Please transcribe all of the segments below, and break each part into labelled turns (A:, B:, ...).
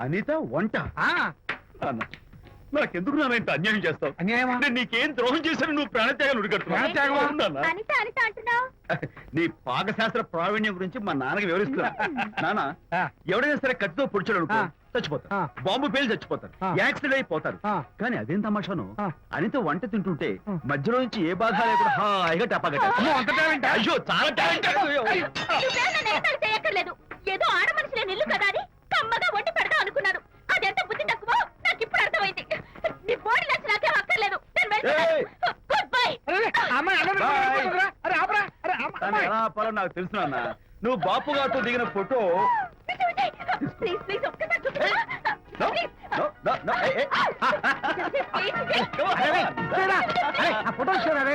A: అనిత వంట. నాన్న నాకెందుకు నాన్న అన్యాయం చేస్తావు?
B: అన్యాయమా?
A: నేను నీకేం ద్రోహం చేశాను నువ్వు ప్రాణత్యాగాలు
B: ప్రాణత్యాగమా?
A: ఉడిగడుతున్నావు
C: అనిత అనిత అంటున్నావు?
A: నీ పాకశాస్త్ర ప్రావీణ్యం గురించి మా నాన్నకి వివరిస్తున్నా. నాన్న
B: ఆ,
A: ఎవడైనా సరే కత్తితో పొడిచాడు అనుకో. చచ్చిపోతారు. బాంబు పేలి చచ్చిపోతారు. యాక్సిడెంట్ అయిపోతారు. కానీ అదేం తమాషాను. అనిత వంట తింటుంటే. మధ్యలో నుంచి ఏ బాధ లేకుండా హాయిగా? అయ్యో చాలా టాలెంట్.
C: నువ్వేం నన్ను ఎగతాళి చేయక్కర్లేదు. ఏదో ఆడ మనుషులే నిల్లు కదా అని కమ్మగా వండి పెడదాం అనుకున్నాను. అదెంత బుద్ధి తక్కువ? నాకు ఇప్పుడు అర్థమైంది. నీ బాడీ లక్ష నాకేం అక్కర్లేదు. నేను.
A: ఎలా ఆపాలో నాకు తెలుసు నాన్న. నువ్వు బాపు గారితో దిగిన ఫోటో
C: ఒక్కసారి
A: no, no, no,
B: ఫోటో అరే,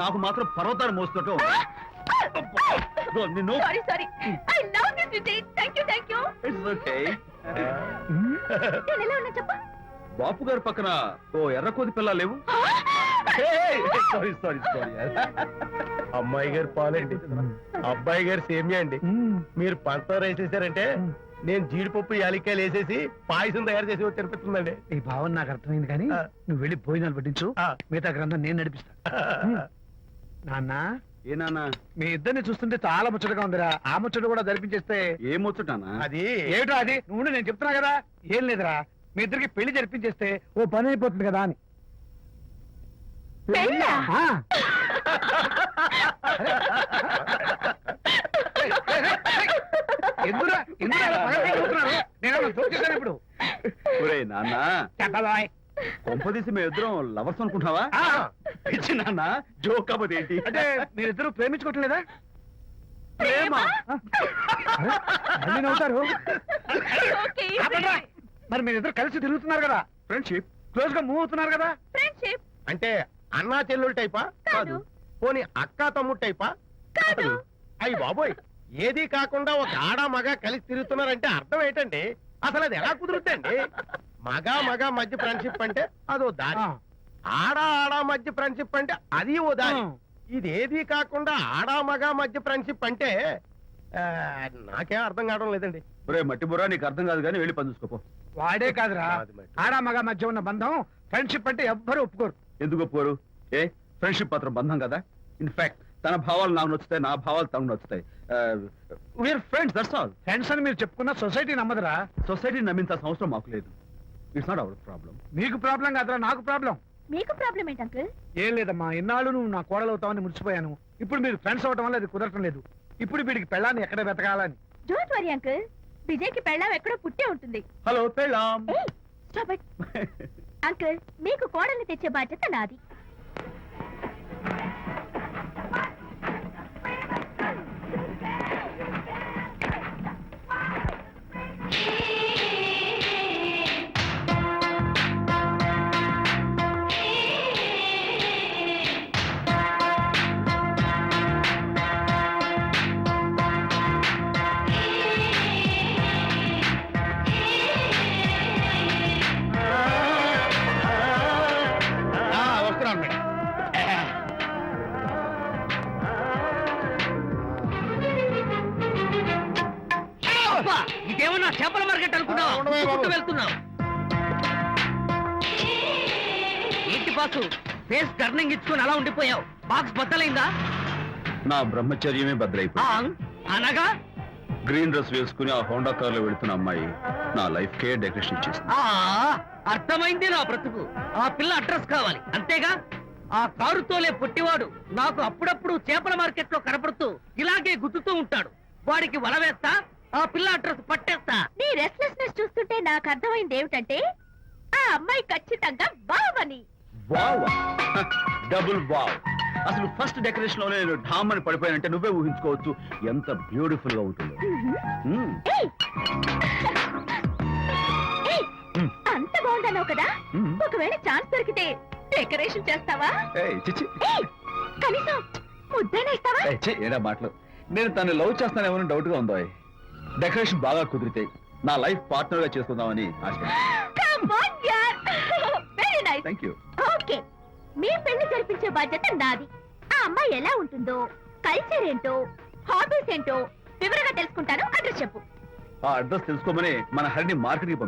C: నాకు
A: మాత్రం పర్వతాలు మోస్తుంటూ ఇదిగో, నిన్ను.
C: Sorry sorry I love this Vijay thank you thank you
A: it's okay
C: నేను ఎలా ఉన్నా చెప్పు.
A: బాపు గారి పక్కన ఓ ఎర్ర కోతి పిల్ల లేవు? సారీ సారీ సారీ
D: అమ్మాయి గారు పాలండి. అబ్బాయి గారు సేమియా అండి. మీరు పంచదార వేసేసారంటే నేను జీడిపప్పు యాలిక్కాయలు వేసేసి పాయసం తయారు చేసి తినిపిస్తుందండి.
B: ఈ భావన నాకు అర్థమైంది కానీ. నువ్వు వెళ్ళి భోజనాలు పట్టించు. మిగతా గ్రంథం నేను నడిపిస్తా నాన్న?
A: ఏ నాన్న?
B: మీ ఇద్దరిని చూస్తుంటే చాలా ముచ్చటగా ఉందిరా. ఆ ముచ్చట కూడా జరిపించేస్తే
A: ఏం వచ్చుటానా
D: అది
B: ఏమిటో అది? నువ్వు నేను చెప్తున్నా కదా. ఏం లేదురా. మీ ఇద్దరికి పెళ్ళి జరిపించేస్తే ఓ పని అయిపోతుంది కదా అని.
C: పెళ్ళా?
B: ఆ. ఎందురా ఎందురా అలా పగలబడి చూస్తున్నారు? నేనేమన్నా జోక్ చేశానా ఇప్పుడు
A: ఒరే నాన్న
B: చెప్పబాయ్
A: కొంపదీసి మేము ఇద్దరం లవర్స్ అనుకుంటావా
B: ఆ.
A: పిచ్చి నాన్న జోక్ కాకపోతే ఏంటి?
B: అంటే మీరిద్దరు ప్రేమించుకోవట్లేదా
A: ప్రేమ?
B: మళ్ళీ నవ్వుతారు.
C: ఓకే
B: ఆపండ్రా. మరి మీరిద్దరు కలిసి తిరుగుతున్నారు కదా?
A: ఫ్రెండ్షిప్
B: క్లోజ్గా మూవ్ అవుతున్నారు కదా?
C: ఫ్రెండ్షిప్
D: అంటే అన్నా చెల్లెలు టైపా?
C: కాదు.
D: పోనీ అక్క తమ్ముడు టైపా?
C: కాదు.
D: అయ్యి బాబోయ్ ఏది కాకుండా ఒక ఆడ మగ కలిసి తిరుగుతున్నారంటే అర్థం ఏంటండి? అసలు అది ఎలా కుదురుద్దండి? మగ మగ మధ్య ఫ్రెండ్షిప్ అంటే అదో దారి. ఆడ ఆడ మధ్య ఫ్రెండ్షిప్ అంటే అది ఓ దారి.
B: ఆ.
D: ఇది ఏది కాకుండా ఆడ మగ మధ్య ఫ్రెండ్షిప్ అంటే నాకేం అర్థం కావడం లేదండి.
A: ఒరే మట్టి బుర్రా నీకు అర్థం కాదు కానీ వెళ్ళి పని చూసుకోపో.
B: వాడే కాదురా. ఆడా మగ మధ్య ఉన్న బంధం ఫ్రెండ్షిప్ అంటే ఎవ్వరు ఒప్పుకోరు.
A: ఎందుకు ఒప్పుకోరు? ఏ? ఫ్రెండ్షిప్ మాత్రం బంధం కదా? ఇన్ఫాక్ట్ తన భావాలు నాకు నచ్చుతాయి నా భావాలు తనకు నచ్చుతాయి. We are friends that's all
B: friends అని మీరు చెప్పుకున్న సొసైటీ నమ్మదురా.
A: సొసైటీ నమ్మించాల్సిన అవసరం మాకు లేదు. ఇట్స్ నాట్ అవర్ ప్రాబ్లం
B: మీకు ప్రాబ్లం కాదురా నాకు ప్రాబ్లం
C: మీకు ప్రాబ్లం ఏంటి అంకుల్
B: ఏం లేదమ్మా ఇన్నాళ్ళు నువ్వు నా కోడలు అవుతావని మురిసిపోయాను. ఇప్పుడు మీరు ఫ్రెండ్స్ అవటం వల్ల అది కుదరటం లేదు. ఇప్పుడు వీడికి పెళ్ళాన్ని ఎక్కడ వెతకాలని?
C: డోంట్ వరీ అంకుల్ విజయ్కి పెళ్ళాం ఎక్కడో పుట్టే ఉంటుంది.
A: హలో పెళ్ళాం.
C: ఏయ్, stop it. అంకుల్ మీకు కోడల్ని తెచ్చే బాధ్యత నాది.
E: ఇదేమన్నా చేపల మార్కెట్ అనుకున్నావా? వెళ్తున్నావు. ఏంటి బాసు ఫేస్ టర్నింగ్ ఇచ్చుకొని అలా ఉండిపోయావు? బాక్స్ బద్దలైందా?
A: నా బ్రహ్మచర్యమే బద్దలైపోయింది.
E: అనగా?
A: గ్రీన్ డ్రెస్ వేసుకుని ఆ హోండా కార్లో వెళుతున్న అమ్మాయి నా లైఫ్ కే డెకరేషన్ ఇచ్చేసింది.
E: ఆ అర్థమైంది నా బ్రతుకు. ఆ పిల్ల అడ్రస్ కావాలి. అంతేగా? ఆ కారుతోలే పుట్టివాడు నాకు అప్పుడప్పుడు చేపల మార్కెట్లో కనపడుతూ ఇలాగే గుద్దుతూ ఉంటాడు వాడికి వల వేస్తా ఆ పిల్ల అడ్రస్ పట్టేస్తా
C: నీ రెస్ట్లెస్నెస్ చూస్తుంటే నాకు అర్థమైంది ఏమిటంటే ఆ అమ్మాయి ఖచ్చితంగా బావని
A: వావ్ డబుల్ వావ్ అసలు ఫస్ట్ డెకరేషన్లోనే నేను ఢామ్ అని పడిపోయానంటే నువ్వే ఊహించుకోవచ్చు ఎంత బ్యూటిఫుల్గా ఉంటుందో మ్మ్.
C: ఏయ్! ఏయ్!
A: మ్మ్.
C: అంత బాగుందన్నావు కదా
A: మ్మ్.
C: ఒకవేళ ఛాన్స్ దొరికితే డెకరేషన్ చేస్తావా?
A: చిచ్చి!
C: కనీసం ముద్దైనా ఇస్తావా?
A: ఏడా మాటలు. నేను తను లవ్ చేస్తానేమో డౌట్గా ఉందో డెకరేషన్ బాగా కుదిరితే నా లైఫ్ పార్ట్నర్గా చేసుకుందామని ఆశ.
C: Very nice.
A: Thank you
C: okay మీ పెళ్ళి జరిపించే బాధ్యత నాది. ఆ అమ్మాయి ఎలా ఉంటుందో కల్చర్ ఏంటో హాబీస్ ఏంటో వివరంగా తెలుసుకుంటాను. అడ్రస్ చెప్పు.
A: ఆ అడ్రస్ తెలుసుకోమని మన హరిని మార్కెట్కి